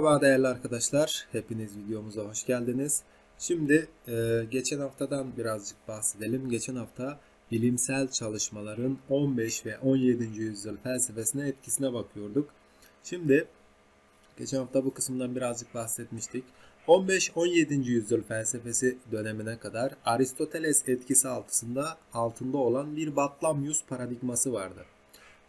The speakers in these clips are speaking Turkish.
Merhaba değerli arkadaşlar. Hepiniz videomuza hoş geldiniz. Şimdi e, geçen haftadan birazcık bahsedelim. Geçen hafta bilimsel çalışmaların 15 ve 17. yüzyıl felsefesine etkisine bakıyorduk. Şimdi geçen hafta bu kısımdan birazcık bahsetmiştik. 15-17. yüzyıl felsefesi dönemine kadar Aristoteles etkisi altında altında olan bir Batlamyus paradigması vardı.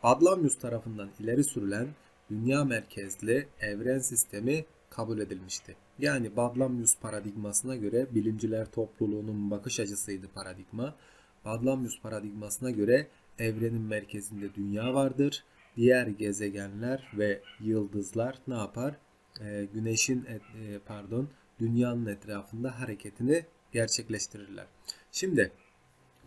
Batlamyus tarafından ileri sürülen dünya merkezli evren sistemi kabul edilmişti. Yani Badlamyus paradigmasına göre bilimciler topluluğunun bakış açısıydı paradigma. Badlamyus paradigmasına göre evrenin merkezinde dünya vardır. Diğer gezegenler ve yıldızlar ne yapar? Ee, güneşin e, pardon dünyanın etrafında hareketini gerçekleştirirler. Şimdi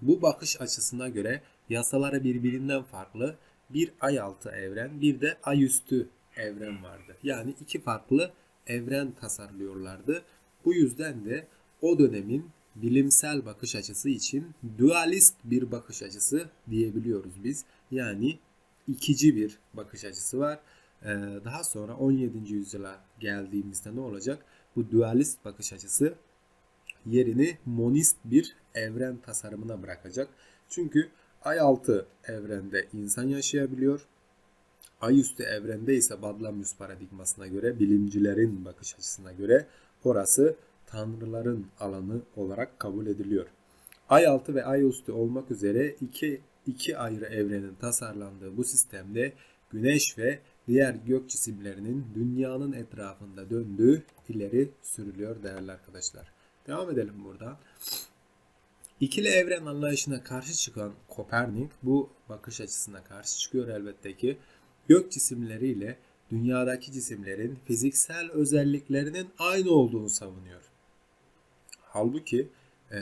bu bakış açısına göre yasaları birbirinden farklı bir ay altı evren bir de ay üstü evren vardı. Yani iki farklı evren tasarlıyorlardı. Bu yüzden de o dönemin bilimsel bakış açısı için dualist bir bakış açısı diyebiliyoruz biz. Yani ikici bir bakış açısı var. Ee, daha sonra 17. yüzyıla geldiğimizde ne olacak? Bu dualist bakış açısı yerini monist bir evren tasarımına bırakacak. Çünkü Ay altı evrende insan yaşayabiliyor. Ay üstü evrende ise Badlamyus paradigmasına göre, bilimcilerin bakış açısına göre orası tanrıların alanı olarak kabul ediliyor. Ay altı ve ay üstü olmak üzere iki, iki ayrı evrenin tasarlandığı bu sistemde Güneş ve diğer gök cisimlerinin dünyanın etrafında döndüğü ileri sürülüyor değerli arkadaşlar. Devam edelim buradan. İkili evren anlayışına karşı çıkan Kopernik bu bakış açısına karşı çıkıyor elbette ki gök cisimleriyle dünyadaki cisimlerin fiziksel özelliklerinin aynı olduğunu savunuyor. Halbuki e,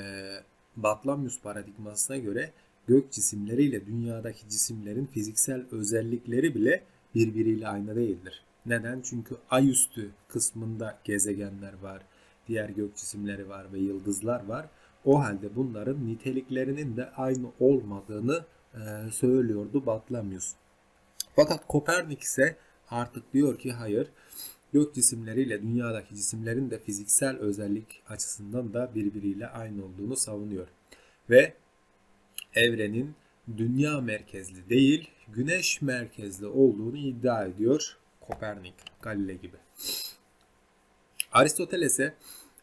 Batlamyus paradigmasına göre gök cisimleriyle dünyadaki cisimlerin fiziksel özellikleri bile birbiriyle aynı değildir. Neden? Çünkü ay üstü kısmında gezegenler var, diğer gök cisimleri var ve yıldızlar var o halde bunların niteliklerinin de aynı olmadığını e, söylüyordu Batlamyus. Fakat Kopernik ise artık diyor ki hayır gök cisimleriyle dünyadaki cisimlerin de fiziksel özellik açısından da birbiriyle aynı olduğunu savunuyor. Ve evrenin dünya merkezli değil güneş merkezli olduğunu iddia ediyor Kopernik, Galile gibi. Aristoteles'e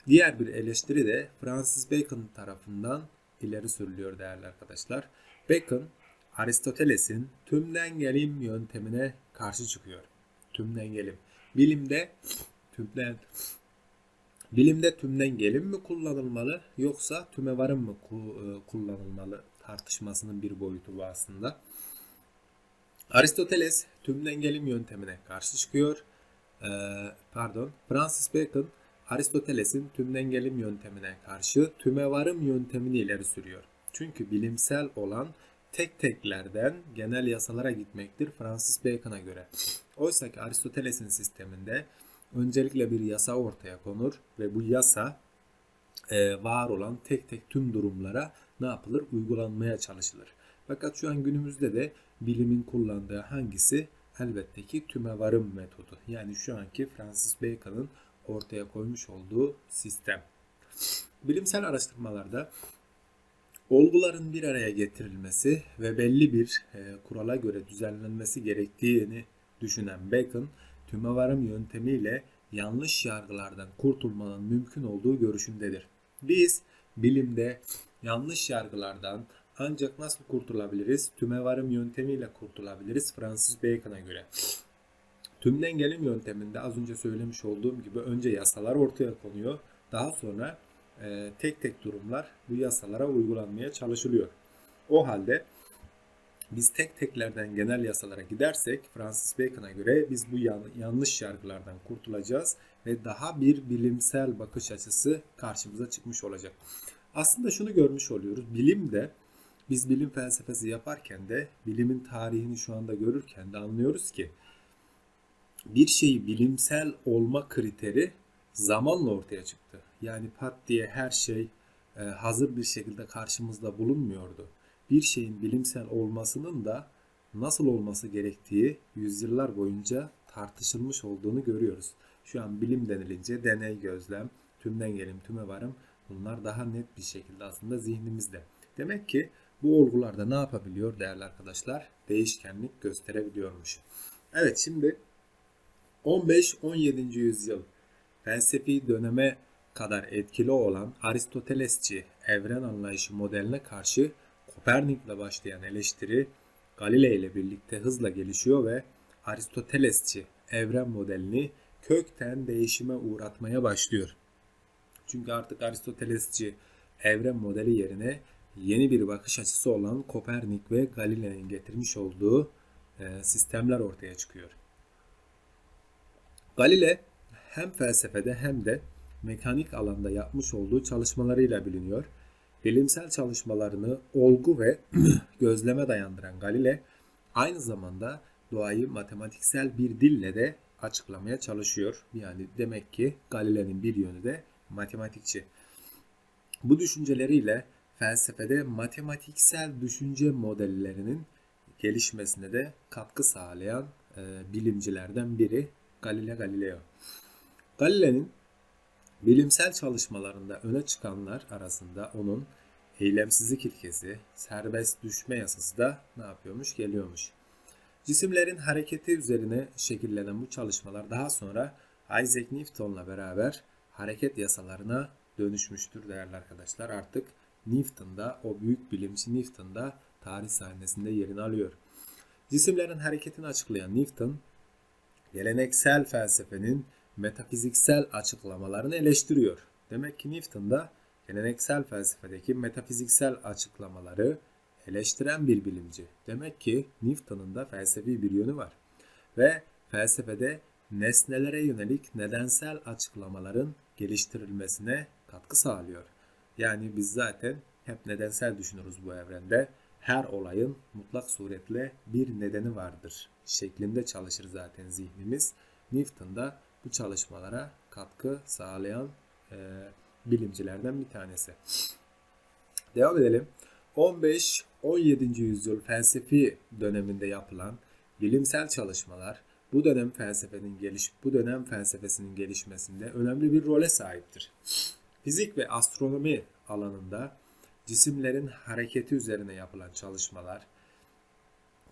Diğer bir eleştiri de Francis Bacon tarafından ileri sürülüyor değerli arkadaşlar. Bacon, Aristoteles'in tümden gelim yöntemine karşı çıkıyor. Tümden gelim. Bilimde tümden bilimde tümden gelim mi kullanılmalı yoksa tümevarım mı e, kullanılmalı tartışmasının bir boyutu bu aslında. Aristoteles tümden gelim yöntemine karşı çıkıyor. Ee, pardon, Francis Bacon Aristoteles'in tümdengelim yöntemine karşı tümevarım yöntemini ileri sürüyor. Çünkü bilimsel olan tek teklerden genel yasalara gitmektir Francis Bacon'a göre. Oysa ki Aristoteles'in sisteminde öncelikle bir yasa ortaya konur ve bu yasa e, var olan tek tek tüm durumlara ne yapılır? Uygulanmaya çalışılır. Fakat şu an günümüzde de bilimin kullandığı hangisi? Elbette ki tümevarım metodu. Yani şu anki Francis Bacon'ın ortaya koymuş olduğu sistem. Bilimsel araştırmalarda olguların bir araya getirilmesi ve belli bir e, kurala göre düzenlenmesi gerektiğini düşünen Bacon, tümevarım yöntemiyle yanlış yargılardan kurtulmanın mümkün olduğu görüşündedir. Biz bilimde yanlış yargılardan ancak nasıl kurtulabiliriz? Tümevarım yöntemiyle kurtulabiliriz Francis Bacon'a göre. Tümden gelim yönteminde az önce söylemiş olduğum gibi önce yasalar ortaya konuyor. Daha sonra e, tek tek durumlar bu yasalara uygulanmaya çalışılıyor. O halde biz tek teklerden genel yasalara gidersek Francis Bacon'a göre biz bu yanlış yargılardan kurtulacağız ve daha bir bilimsel bakış açısı karşımıza çıkmış olacak. Aslında şunu görmüş oluyoruz. Bilim de biz bilim felsefesi yaparken de bilimin tarihini şu anda görürken de anlıyoruz ki bir şeyi bilimsel olma kriteri zamanla ortaya çıktı. Yani pat diye her şey e, hazır bir şekilde karşımızda bulunmuyordu. Bir şeyin bilimsel olmasının da nasıl olması gerektiği yüzyıllar boyunca tartışılmış olduğunu görüyoruz. Şu an bilim denilince deney, gözlem, tümden gelim, tüme varım bunlar daha net bir şekilde aslında zihnimizde. Demek ki bu olgularda ne yapabiliyor değerli arkadaşlar? Değişkenlik gösterebiliyormuş. Evet şimdi 15-17. yüzyıl felsefi döneme kadar etkili olan Aristotelesçi evren anlayışı modeline karşı Kopernik'le başlayan eleştiri Galilei ile birlikte hızla gelişiyor ve Aristotelesçi evren modelini kökten değişime uğratmaya başlıyor. Çünkü artık Aristotelesçi evren modeli yerine yeni bir bakış açısı olan Kopernik ve Galilei'nin getirmiş olduğu e, sistemler ortaya çıkıyor. Galilei hem felsefede hem de mekanik alanda yapmış olduğu çalışmalarıyla biliniyor. Bilimsel çalışmalarını olgu ve gözleme dayandıran Galilei aynı zamanda doğayı matematiksel bir dille de açıklamaya çalışıyor. Yani demek ki Galilei'nin bir yönü de matematikçi. Bu düşünceleriyle felsefede matematiksel düşünce modellerinin gelişmesine de katkı sağlayan e, bilimcilerden biri Galileo Galileo. Galileo'nun bilimsel çalışmalarında öne çıkanlar arasında onun eylemsizlik ilkesi, serbest düşme yasası da ne yapıyormuş? Geliyormuş. Cisimlerin hareketi üzerine şekillenen bu çalışmalar daha sonra Isaac Newton'la beraber hareket yasalarına dönüşmüştür değerli arkadaşlar. Artık Newton'da, o büyük bilimci Newton'da tarih sahnesinde yerini alıyor. Cisimlerin hareketini açıklayan Newton, geleneksel felsefenin metafiziksel açıklamalarını eleştiriyor. Demek ki Newton da geleneksel felsefedeki metafiziksel açıklamaları eleştiren bir bilimci. Demek ki Newton'un da felsefi bir yönü var. Ve felsefede nesnelere yönelik nedensel açıklamaların geliştirilmesine katkı sağlıyor. Yani biz zaten hep nedensel düşünürüz bu evrende. Her olayın mutlak suretle bir nedeni vardır şeklinde çalışır zaten zihnimiz. Newton da bu çalışmalara katkı sağlayan e, bilimcilerden bir tanesi. Devam edelim. 15-17. yüzyıl felsefi döneminde yapılan bilimsel çalışmalar bu dönem felsefenin geliş bu dönem felsefesinin gelişmesinde önemli bir role sahiptir. Fizik ve astronomi alanında cisimlerin hareketi üzerine yapılan çalışmalar,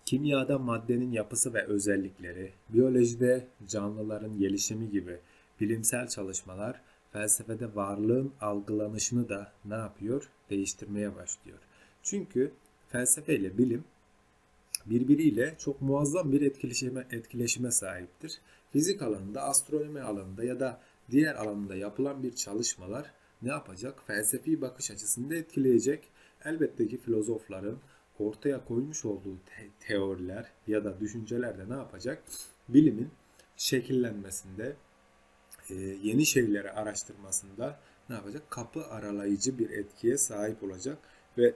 kimyada maddenin yapısı ve özellikleri, biyolojide canlıların gelişimi gibi bilimsel çalışmalar felsefede varlığın algılanışını da ne yapıyor? Değiştirmeye başlıyor. Çünkü felsefe ile bilim birbiriyle çok muazzam bir etkileşime, etkileşime sahiptir. Fizik alanında, astronomi alanında ya da diğer alanda yapılan bir çalışmalar ne yapacak? Felsefi bakış açısını etkileyecek. Elbette ki filozofların ortaya koymuş olduğu te- teoriler ya da düşünceler de ne yapacak? Bilimin şekillenmesinde, e, yeni şeyleri araştırmasında ne yapacak? Kapı aralayıcı bir etkiye sahip olacak ve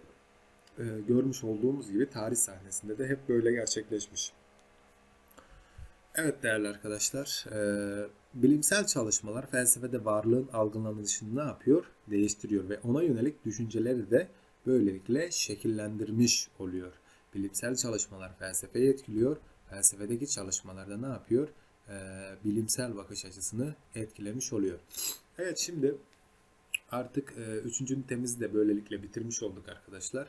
e, görmüş olduğumuz gibi tarih sahnesinde de hep böyle gerçekleşmiş. Evet değerli arkadaşlar, e, bilimsel çalışmalar felsefede varlığın algılanışını ne yapıyor? Değiştiriyor ve ona yönelik düşünceleri de böylelikle şekillendirmiş oluyor. Bilimsel çalışmalar felsefeyi etkiliyor. Felsefedeki çalışmalarda ne yapıyor? E, bilimsel bakış açısını etkilemiş oluyor. Evet şimdi artık e, üçüncü ünitemizi de böylelikle bitirmiş olduk arkadaşlar.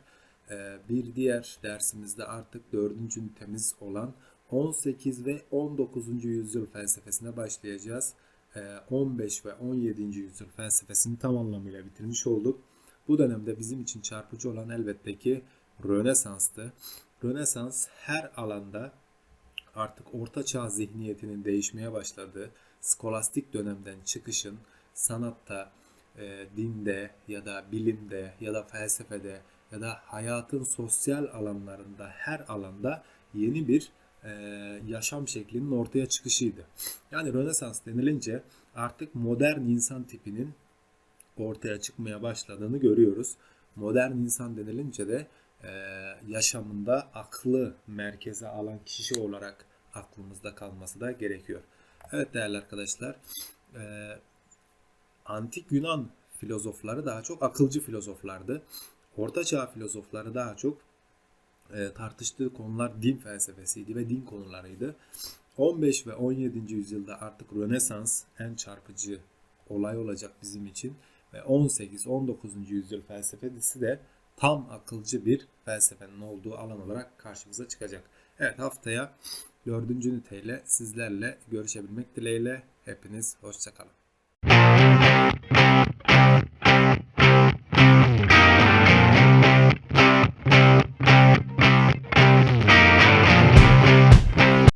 E, bir diğer dersimizde artık dördüncü ünitemiz olan 18 ve 19. yüzyıl felsefesine başlayacağız. 15 ve 17. yüzyıl felsefesini tam anlamıyla bitirmiş olduk. Bu dönemde bizim için çarpıcı olan elbette ki Rönesans'tı. Rönesans her alanda artık orta çağ zihniyetinin değişmeye başladığı, skolastik dönemden çıkışın sanatta, e, dinde ya da bilimde ya da felsefede ya da hayatın sosyal alanlarında her alanda yeni bir e, yaşam şeklinin ortaya çıkışıydı. Yani Rönesans denilince artık modern insan tipinin ortaya çıkmaya başladığını görüyoruz. Modern insan denilince de e, yaşamında aklı merkeze alan kişi olarak aklımızda kalması da gerekiyor. Evet değerli arkadaşlar, e, antik Yunan filozofları daha çok akılcı filozoflardı. Orta Çağ filozofları daha çok e, tartıştığı konular din felsefesiydi ve din konularıydı. 15 ve 17. yüzyılda artık Rönesans en çarpıcı olay olacak bizim için ve 18-19. yüzyıl felsefesi de tam akılcı bir felsefenin olduğu alan olarak karşımıza çıkacak. Evet haftaya dördüncü üniteyle sizlerle görüşebilmek dileğiyle hepiniz hoşçakalın.